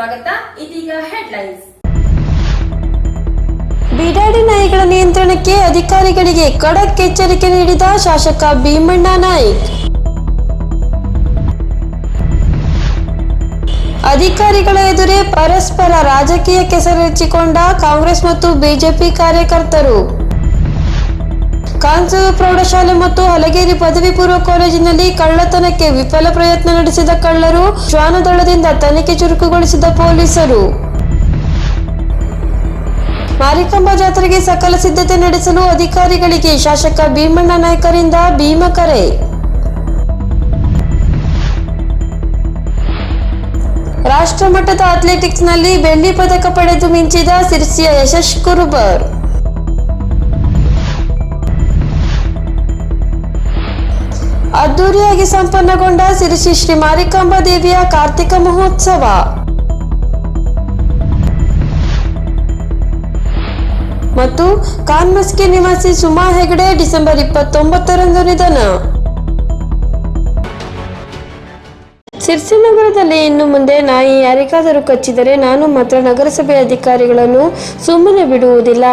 ಸ್ವಾಗತ. ಇದೀಗ ಹೆಡ್ಲೈನ್ಸ್ ಬಿಡಾಡಿ ನಾಯಿಗಳ ನಿಯಂತ್ರಣಕ್ಕೆ ಅಧಿಕಾರಿಗಳಿಗೆ ಖಡಕ್ ಎಚ್ಚರಿಕೆ ನೀಡಿದ ಶಾಸಕ ಭೀಮಣ್ಣ ನಾಯ್ಕ್. ಅಧಿಕಾರಿಗಳ ಎದುರೇ ಪರಸ್ಪರ ರಾಜಕೀಯ ಕೆಸರೆಚ್ಚಿಕೊಂಡ ಕಾಂಗ್ರೆಸ್ ಮತ್ತು ಬಿಜೆಪಿ ಕಾರ್ಯಕರ್ತರು. ಕಾಂಸೂರು ಪ್ರೌಢಶಾಲೆ ಮತ್ತು ಹಲಗೇರಿ ಪದವಿ ಪೂರ್ವ ಕಾಲೇಜಿನಲ್ಲಿ ಕಳ್ಳತನಕ್ಕೆ ವಿಫಲ ಪ್ರಯತ್ನ ನಡೆಸಿದ ಕಳ್ಳರು ಶ್ವಾನದಳದಿಂದ ತನಿಖೆ ಚುರುಕುಗೊಳಿಸಿದ ಪೊಲೀಸರು. ಮಾರಿಕಂಬ ಜಾತ್ರೆಗೆ ಸಕಲ ಸಿದ್ಧತೆ ನಡೆಸಲು ಅಧಿಕಾರಿಗಳಿಗೆ ಶಾಸಕ ಭೀಮಣ್ಣ ನಾಯ್ಕರಿಂದ ಭೀಮ ಕರೆ. ರಾಷ್ಟ್ರಮಟ್ಟದ ಅಥ್ಲೆಟಿಕ್ಸ್ನಲ್ಲಿ ಬೆಳ್ಳಿ ಪದಕ ಪಡೆದು ಮಿಂಚಿದ ಸಿರ್ಸಿಯ ಯಶಸ್ ಕುರುಬರ್ ಅದ್ದೂರಿಯಾಗಿ ಸಂಪನ್ನಗೊಂಡ ಸಿರಿಸಿ ಶ್ರೀ ಮಾರಿಕಾಂಬಾ ದೇವಿಯ ಕಾರ್ತಿಕ ಮಹೋತ್ಸವ. ಮತ್ತು ಕಾನ್ಮಸ್ಕಿ ನಿವಾಸಿ ಸುಮಾ ಹೆಗಡೆ ಡಿಸೆಂಬರ್ ಇಪ್ಪತ್ತೊಂಬತ್ತರಂದು ನಿಧನ. ಸಿರ್ಸಿ ನಗರದಲ್ಲಿ ಇನ್ನು ಮುಂದೆ ನಾಯಿ ಯಾರಿಗಾದರೂ ಕಚ್ಚಿದರೆ ನಾನು ಮಾತ್ರ ನಗರಸಭೆ ಅಧಿಕಾರಿಗಳನ್ನು ಸುಮ್ಮನೆ ಬಿಡುವುದಿಲ್ಲ.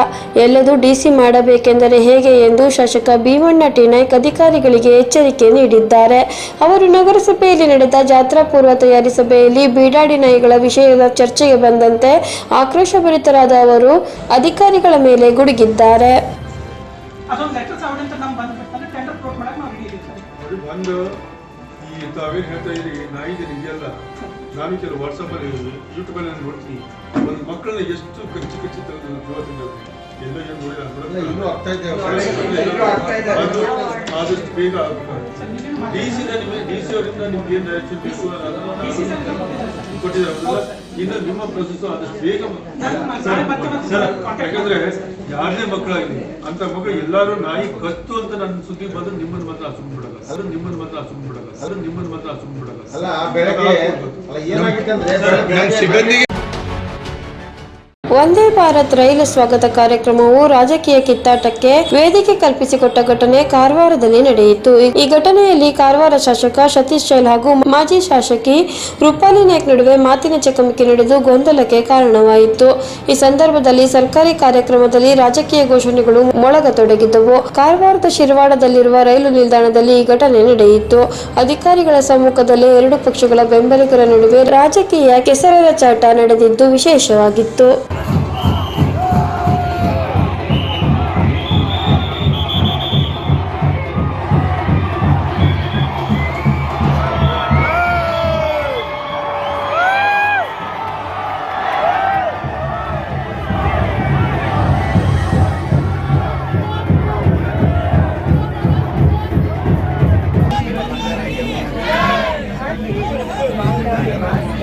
ಎಲ್ಲದೂ ಡಿಸಿ ಮಾಡಬೇಕೆಂದರೆ ಹೇಗೆ ಎಂದು ಶಾಸಕ ಭೀಮಣ್ಣ ಟಿ. ನಾಯ್ಕ್ ಅಧಿಕಾರಿಗಳಿಗೆ ಎಚ್ಚರಿಕೆ ನೀಡಿದ್ದಾರೆ. ಅವರು ನಗರಸಭೆಯಲ್ಲಿ ನಡೆದ ಜಾತ್ರಾ ಪೂರ್ವ ತಯಾರಿ ಸಭೆಯಲ್ಲಿ ಬೀಡಾಡಿ ನಾಯಿಗಳ ವಿಷಯದ ಚರ್ಚೆಗೆ ಬಂದಂತೆ ಆಕ್ರೋಶಭರಿತರಾದ ಅವರು ಅಧಿಕಾರಿಗಳ ಮೇಲೆ ಗುಡುಗಿದ್ದಾರೆ. ಅದೊಂದು ತಾವೇನು ಹೇಳ್ತಾ ಇದ್ದೀರಿ? ಇದೆ ಇದೆಯಲ್ಲ, ನಾನು ಕೆಲವು ವಾಟ್ಸಪ್ಪಲ್ಲಿ ಯೂಟ್ಯೂಬಲ್ಲಿ ನೋಡ್ತೀನಿ. ಒಂದು ಮಕ್ಕಳನ್ನ ಎಷ್ಟು ಕಚ್ಚಿ ಕಚ್ಚಿ ತಂದು ಜೀವತಿಂದ ಆದಷ್ಟು ಬೇಗ ಡಿ ಸಿ ನಿಮಗೆ ಡಿ ಸಿ ಅವರಿಂದ ನಿಮ್ಗೆ ಏನು ಡೈರೆಕ್ಷನ್ ಬೇಕು ಅದನ್ನ ಕೊಟ್ಟಿದ್ದಾರೆ ಇನ್ನು ನಿಮ್ಮ ಪ್ರೊಸೆಸ್ ಆದಷ್ಟು ಬೇಗ ಸರ್, ಯಾಕಂದ್ರೆ ಯಾರದೇ ಮಕ್ಕಳಾಗಲಿ ಅಂತ ಮಕ್ಕಳು ಎಲ್ಲಾರು ನಾಯಿ ಕತ್ತು ಅಂತ ನನ್ನ ಸುದ್ದಿ ಬಂದ್ರೆ ನಿಮ್ಮನ್ನ ಮಾತ್ರ ಸುಮ್ಮನೆ ಬಿಡಲ್ಲ ಅದು ನಿಮ್ಮನ್ನ ಮಾತ್ರ ಸುಮ್ಮನೆ ಬಿಡಲ್ಲ ಅದು ನಿಮ್ಮನ್ನ ಮಾತ್ರ ಸುಮ್ಮನೆ ಬಿಡಲ್ಲ ಅಲ್ಲ ಬೆಳಗ್ಗೆ ಅಲ್ಲ ಏನಾಗಿದೆ ಅಂದ್ರೆ ವಂದೇ ಭಾರತ್ ರೈಲು ಸ್ವಾಗತ ಕಾರ್ಯಕ್ರಮವು ರಾಜಕೀಯ ಕಿತ್ತಾಟಕ್ಕೆ ವೇದಿಕೆ ಕಲ್ಪಿಸಿಕೊಟ್ಟ ಘಟನೆ ಕಾರವಾರದಲ್ಲಿ ನಡೆಯಿತು. ಈ- ಘಟನೆಯಲ್ಲಿ ಕಾರವಾರ ಶಾಸಕ ಸತೀಶ್ ಜೈಲ್ ಹಾಗೂ ಮಾಜಿ ಶಾಸಕಿ ರೂಪಾಲಿ ನಾಯ್ಕ್ ನಡುವೆ ಮಾತಿನ ಚಕಮಕಿ ನಡೆದು ಗೊಂದಲಕ್ಕೆ ಕಾರಣವಾಯಿತು. ಈ ಸಂದರ್ಭದಲ್ಲಿ ಸರ್ಕಾರಿ ಕಾರ್ಯಕ್ರಮದಲ್ಲಿ ರಾಜಕೀಯ ಘೋಷಣೆಗಳು ಮೊಳಗತೊಡಗಿದ್ದವು. ಕಾರವಾರದ ಶಿರವಾಡದಲ್ಲಿರುವ ರೈಲು ನಿಲ್ದಾಣದಲ್ಲಿ ಈ ಘಟನೆ ನಡೆಯಿತು. ಅಧಿಕಾರಿಗಳ ಸಮ್ಮುಖದಲ್ಲಿ ಎರಡು ಪಕ್ಷಗಳ ಬೆಂಬಲಿಗರ ನಡುವೆ ರಾಜಕೀಯ ಕೆಸರರ ಚಾಟ ನಡೆದಿದ್ದು ವಿಶೇಷವಾಗಿತ್ತು. Right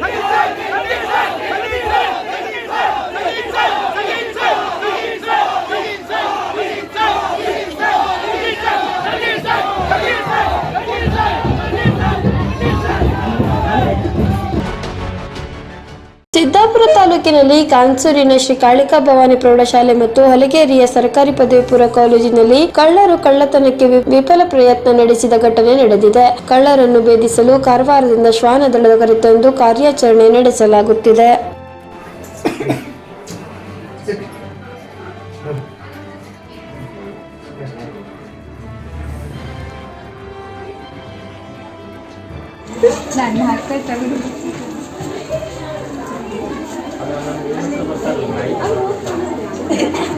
Pakistan! ಸಿದ್ದಾಪುರ ತಾಲೂಕಿನಲ್ಲಿ ಕಾನ್ಸೂರಿನ ಶ್ರೀ ಕಾಳಿಕಾ ಭವಾನಿ ಪ್ರೌಢಶಾಲೆ ಮತ್ತು ಹಲಗೇರಿಯ ಸರ್ಕಾರಿ ಪದವಿ ಪೂರ್ವ ಕಾಲೇಜಿನಲ್ಲಿ ಕಳ್ಳರು ಕಳ್ಳತನಕ್ಕೆ ವಿಫಲ ಪ್ರಯತ್ನ ನಡೆಸಿದ ಘಟನೆ ನಡೆದಿದೆ. ಕಳ್ಳರನ್ನು ಭೇದಿಸಲು ಕಾರವಾರದಿಂದ ಶ್ವಾನ ದಳದ ಕರೆತಂದು ಕಾರ್ಯಾಚರಣೆ ನಡೆಸಲಾಗುತ್ತಿದೆ. ನನ್ನ ハハハハ。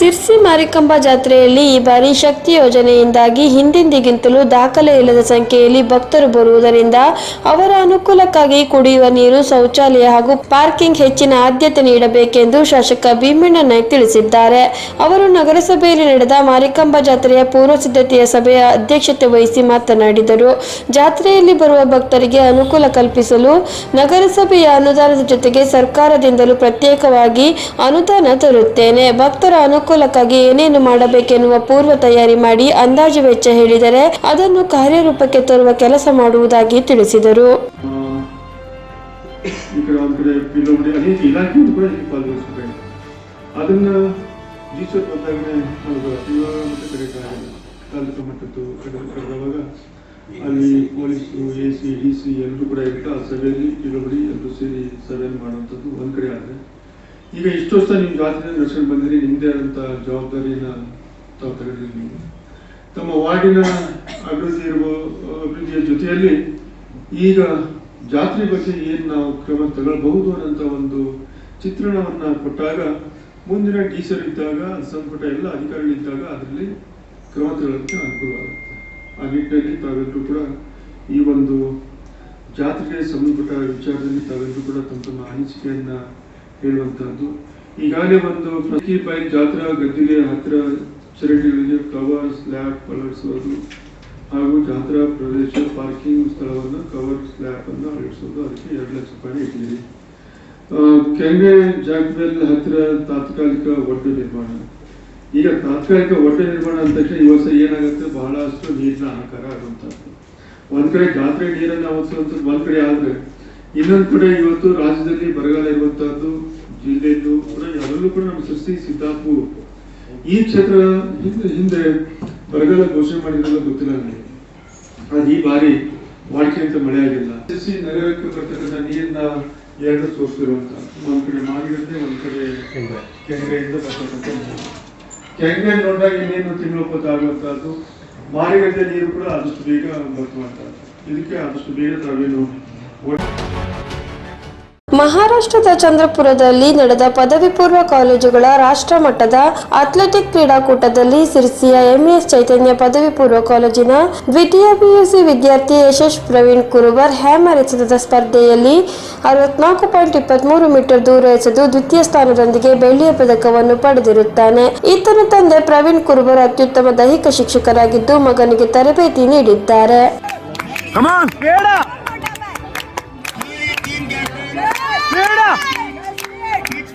ಸಿರ್ಸಿ ಮಾರಿಕಂಬ ಜಾತ್ರೆಯಲ್ಲಿ ಈ ಬಾರಿ ಶಕ್ತಿ ಯೋಜನೆಯಿಂದಾಗಿ ಹಿಂದಿಂದಿಗಿಂತಲೂ ದಾಖಲೆ ಇಲ್ಲದ ಸಂಖ್ಯೆಯಲ್ಲಿ ಭಕ್ತರು ಬರುವುದರಿಂದ ಅವರ ಅನುಕೂಲಕ್ಕಾಗಿ ಕುಡಿಯುವ ನೀರು, ಶೌಚಾಲಯ ಹಾಗೂ ಪಾರ್ಕಿಂಗ್ ಹೆಚ್ಚಿನ ಆದ್ಯತೆ ನೀಡಬೇಕೆಂದು ಶಾಸಕ ಭೀಮಣ್ಣ ನಾಯ್ಕ್ ತಿಳಿಸಿದ್ದಾರೆ. ಅವರು ನಗರಸಭೆಯಲ್ಲಿ ನಡೆದ ಮಾರಿಕಂಬ ಜಾತ್ರೆಯ ಪೂರ್ವ ಸಿದ್ಧತೆಯ ಸಭೆಯ ಅಧ್ಯಕ್ಷತೆ ವಹಿಸಿ ಮಾತನಾಡಿದರು. ಜಾತ್ರೆಯಲ್ಲಿ ಬರುವ ಭಕ್ತರಿಗೆ ಅನುಕೂಲ ಕಲ್ಪಿಸಲು ನಗರಸಭೆಯ ಅನುದಾನದ ಜೊತೆಗೆ ಸರ್ಕಾರದಿಂದಲೂ ಪ್ರತ್ಯೇಕವಾಗಿ ಅನುದಾನ ತರುತ್ತೇನೆ. ಭಕ್ತರ ಅನುಕೂಲಕ್ಕಾಗಿ ಏನೇನು ಮಾಡಬೇಕೆನ್ನುವ ಪೂರ್ವ ತಯಾರಿ ಮಾಡಿ ಅಂದಾಜು ವೆಚ್ಚ ಹೇಳಿದರೆ ಅದನ್ನು ಕಾರ್ಯರೂಪಕ್ಕೆ ತರುವ ಕೆಲಸ ಮಾಡುವುದಾಗಿ ತಿಳಿಸಿದರು. ತಾಲೂಕು ಮಟ್ಟದ್ದು ಕಡೆ ಅಲ್ಲಿ ಪೊಲೀಸರು, ಎ ಸಿ, ಡಿ ಸಿ ಎಲ್ಲರೂ ಕೂಡ ಇರ್ತಾ ಆ ಸಭೆಯಲ್ಲಿ ಕೆಲವರಿ ಎಲ್ಲರೂ ಸೇರಿ ಸಭೆಯಲ್ಲಿ ಮಾಡುವಂಥದ್ದು ಒಂದು ಕಡೆ ಆದರೆ. ಈಗ ಇಷ್ಟು ವರ್ಷ ನಿಮ್ಮ ಜಾತ್ರೆ ನಡ್ಸ್ಕೊಂಡು ಬಂದಿರಿ ನಿಮ್ಮದೇ ಆದಂಥ ಜವಾಬ್ದಾರಿನ ತಾವು ತಗೊಂಡಿರಿ ನೀವು. ತಮ್ಮ ವಾರ್ಡಿನ ಅಭಿವೃದ್ಧಿ ಇರುವ ಅಭಿವೃದ್ಧಿಯ ಜೊತೆಯಲ್ಲಿ ಈಗ ಜಾತ್ರೆ ಬಗ್ಗೆ ಏನು ನಾವು ಕ್ರಮ ತಗೊಳ್ಬಹುದು ಅನ್ನೋಂಥ ಒಂದು ಚಿತ್ರಣವನ್ನ ಕೊಟ್ಟಾಗ, ಮುಂದಿನ ಟೀಚರ್ ಇದ್ದಾಗ, ಸಂಪುಟ ಎಲ್ಲ ಅಧಿಕಾರಿಗಳಿದ್ದಾಗ ಅದರಲ್ಲಿ ಕ್ರಮ ತಗೊಳ್ಳೋಕ್ಕೆ ಅನುಕೂಲ ಆಗುತ್ತೆ. ಆ ನಿಟ್ಟಿನಲ್ಲಿ ತಾವೆಲ್ಲರೂ ಕೂಡ ಈ ಒಂದು ಜಾತ್ರೆಗೆ ಸಂಬಂಧಪಟ್ಟ ವಿಚಾರದಲ್ಲಿ ತಾವೆಲ್ಲರೂ ಕೂಡ ತಮ್ಮ ತಮ್ಮ ಅನಿಸಿಕೆಯನ್ನ ಹೇಳುವಂತಹದ್ದು. ಈಗಾಗಲೇ ಒಂದು ಪ್ರತಿ ಬೈಕ್ ಜಾತ್ರಾ ಗದ್ದಿಗೆ ಹತ್ತಿರ ಚರಂಡಿಗಳಿಗೆ ಕವರ್ ಸ್ಲ್ಯಾಬ್ ಅಳವಡಿಸೋದು ಹಾಗೂ ಜಾತ್ರಾ ಪ್ರದೇಶ ಪಾರ್ಕಿಂಗ್ ಸ್ಥಳವನ್ನು ಕವರ್ ಸ್ಲ್ಯಾಬ್ ಅನ್ನು ಅಳವಡಿಸೋದು ಅದಕ್ಕೆ ಎರಡು ಲಕ್ಷ ರೂಪಾಯಿ ಇಟ್ಟಿದೆ ಕೆಂಗೆ ಜಾಗದಲ್ಲಿ ಹತ್ತಿರ ತಾತ್ಕಾಲಿಕ ಒಡ್ಡು ನಿರ್ಮಾಣ. ಈಗ ತಾತ್ಕಾಲಿಕ ಒಡ್ಡು ನಿರ್ಮಾಣ ಅಂದ ತಕ್ಷಣ ಈ ವರ್ಷ ಏನಾಗುತ್ತೆ? ಬಹಳಷ್ಟು ನೀರಿನ ಆಕಾರ ಆಗುವಂಥದ್ದು ಒಂದ್ ಕಡೆ ಜಾತ್ರೆ ನೀರನ್ನು ಒಂದ್ ಕಡೆ ಆದ್ರೆ ಇನ್ನೊಂದ್ ಕಡೆ ಇವತ್ತು ರಾಜ್ಯದಲ್ಲಿ ಬರಗಾಲ ಇರುವಂತಹದ್ದು ಜಿಲ್ಲೆಯಲ್ಲೂ ಕೂಡ ಅದರಲ್ಲೂ ಕೂಡ ನಮ್ಮ ಸೃಷ್ಟಿ ಸಿದ್ದಾಪುರ್. ಈ ಕ್ಷೇತ್ರ ಹಿಂದೆ ಬರಗಾಲ ಘೋಷಣೆ ಮಾಡಿದ್ರೆಲ್ಲ ಗೊತ್ತಿಲ್ಲ ನನಗೆ. ಅದು ಈ ಬಾರಿ ವಾಡಿಕೆ ಅಂತ ಮಳೆ ಆಗಿಲ್ಲ. ಸಸಿ ನೆರವೇರಿಕೆ ಬರ್ತಕ್ಕಂಥ ನೀರಿನ ಎರಡು ಸೋರ್ಸ್ ಇರುವಂತ ಒಂದ್ ಕಡೆ ಮಾರಿಗದ್ದೆ ಒಂದ್ ಕಡೆ ಕೆಂಗ್ರೆಯಿಂದ ಬರ್ತಕ್ಕಂಥ ಕೆಂಗ್ರೆ ನೋಡಿದಾಗ ಇನ್ನೇನು ತಿಂಗಳು ಆಗುವಂತಹದ್ದು ಮಾರಿಗದ್ದೆ ನೀರು ಕೂಡ ಆದಷ್ಟು ಬೇಗ ಬರ್ತಾ ಇದಕ್ಕೆ ಆದಷ್ಟು ಬೇಗ ತಾವೇನು ಮಹಾರಾಷ್ಟ್ರದ ಚಂದ್ರಪುರದಲ್ಲಿ ನಡೆದ ಪದವಿ ಪೂರ್ವ ಕಾಲೇಜುಗಳ ರಾಷ್ಟ್ರ ಮಟ್ಟದ ಅಥ್ಲೆಟಿಕ್ ಕ್ರೀಡಾಕೂಟದಲ್ಲಿ ಸಿರ್ಸಿಯ ಎಂಎಸ್ ಚೈತನ್ಯ ಪದವಿ ಪೂರ್ವ ಕಾಲೇಜಿನ ದ್ವಿತೀಯ ಪಿಯುಸಿ ವಿದ್ಯಾರ್ಥಿ ಯಶಸ್ ಪ್ರವೀಣ್ ಕುರುಬರ್ ಹ್ಯಾಮರ್ ಎಸೆತದ ಸ್ಪರ್ಧೆಯಲ್ಲಿ ಅರವತ್ನಾಲ್ಕು ಪಾಯಿಂಟ್ ಇಪ್ಪತ್ಮೂರು ಮೀಟರ್ ದೂರ ಎಸೆದು ದ್ವಿತೀಯ ಸ್ಥಾನದೊಂದಿಗೆ ಬೆಳ್ಳಿಯ ಪದಕವನ್ನು ಪಡೆದಿರುತ್ತಾನೆ. ಈತನ ತಂದೆ ಪ್ರವೀಣ್ ಕುರುಬರ್ ಅತ್ಯುತ್ತಮ ದೈಹಿಕ ಶಿಕ್ಷಕರಾಗಿದ್ದು ಮಗನಿಗೆ ತರಬೇತಿ ನೀಡಿದ್ದಾರೆ.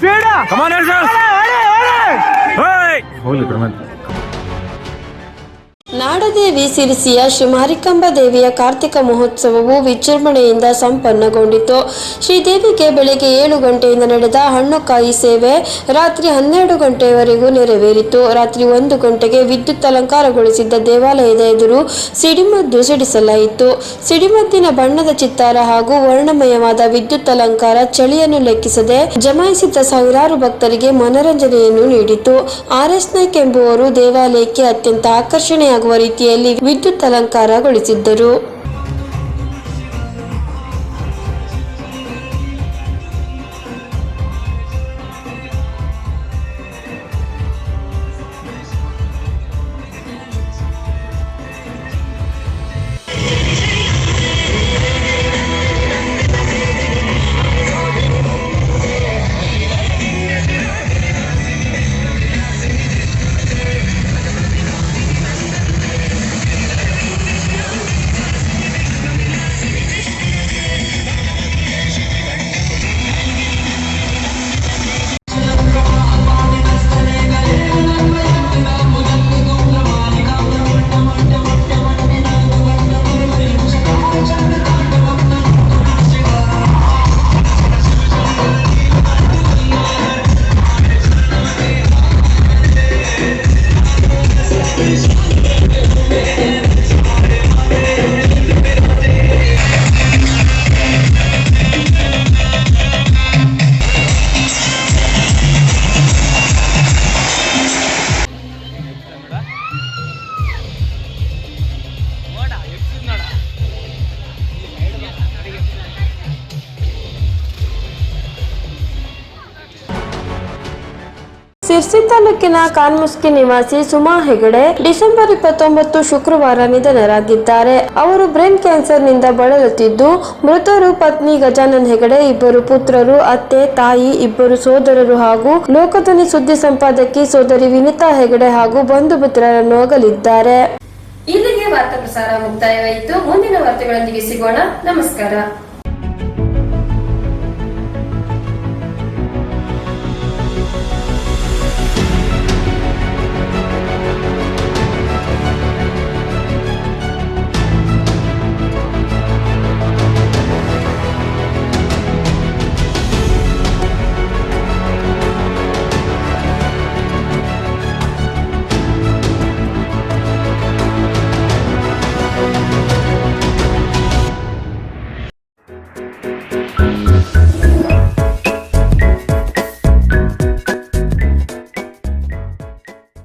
Come on, Elsa! Hey! ನಾಡದೇವಿ ಸಿರಿಸಿಯ Shri Marikamba ದೇವಿಯ ಕಾರ್ತಿಕ ಮಹೋತ್ಸವವು ವಿಜೃಂಭಣೆಯಿಂದ ಸಂಪನ್ನಗೊಂಡಿತು. ಶ್ರೀದೇವಿಗೆ ಬೆಳಗ್ಗೆ ಏಳು ಗಂಟೆಯಿಂದ ನಡೆದ ಹಣ್ಣು ಕಾಯಿ ಸೇವೆ ರಾತ್ರಿ ಹನ್ನೆರಡು ಗಂಟೆಯವರೆಗೂ ನೆರವೇರಿತು. ರಾತ್ರಿ ಒಂದು ಗಂಟೆಗೆ ವಿದ್ಯುತ್ ಅಲಂಕಾರಗೊಳಿಸಿದ್ದ ದೇವಾಲಯದ ಎದುರು ಸಿಡಿಮದ್ದು ಸಿಡಿಸಲಾಯಿತು. ಸಿಡಿಮದ್ದಿನ ಬಣ್ಣದ ಚಿತ್ತಾರ ಹಾಗೂ ವರ್ಣಮಯವಾದ ವಿದ್ಯುತ್ ಅಲಂಕಾರ ಚಳಿಯನ್ನು ಲೆಕ್ಕಿಸದೆ ಜಮಾಯಿಸಿದ್ದ ಸಾವಿರಾರು ಭಕ್ತರಿಗೆ ಮನರಂಜನೆಯನ್ನು ನೀಡಿತು. ಆರ್ ಎಸ್ ನಾಯ್ಕ್ ಎಂಬುವರು ದೇವಾಲಯಕ್ಕೆ ಅತ್ಯಂತ ಆಕರ್ಷಣೆಯಾಗುವ ರೀತಿಯಲ್ಲಿ ವಿದ್ಯುತ್ ಅಲಂಕಾರಗೊಳಿಸಿದ್ದರು. ಸಿರ್ಸಿ ತಾಲೂಕಿನ ಕಾನ್ಮುಸ್ಕಿ ನಿವಾಸಿ ಸುಮಾ ಹೆಗಡೆ ಡಿಸೆಂಬರ್ ಇಪ್ಪತ್ತೊಂಬತ್ತು ಶುಕ್ರವಾರ ನಿಧನರಾಗಿದ್ದಾರೆ. ಅವರು ಬ್ರೈನ್ ಕ್ಯಾನ್ಸರ್ನಿಂದ ಬಳಲುತ್ತಿದ್ದು ಮೃತರು ಪತ್ನಿ ಗಜಾನನ್ ಹೆಗಡೆ, ಇಬ್ಬರು ಪುತ್ರರು, ಅತ್ತೆ, ತಾಯಿ, ಇಬ್ಬರು ಸೋದರರು ಹಾಗೂ ಲೋಕಧ್ವನಿ ಸುದ್ದಿ ಸಂಪಾದಕಿ ಸೋದರಿ ವಿನಿತಾ ಹೆಗಡೆ ಹಾಗೂ ಬಂಧು ಮಿತ್ರರನ್ನು ಅಗಲಿದ್ದಾರೆ. ಇಲ್ಲಿಗೆ ವಾರ್ತಾ ಪ್ರಸಾರ ಮುಕ್ತಾಯವಾಯಿತು. ಮುಂದಿನ ವಾರ್ತೆಗಳೊಂದಿಗೆ ಸಿಗೋಣ. ನಮಸ್ಕಾರ.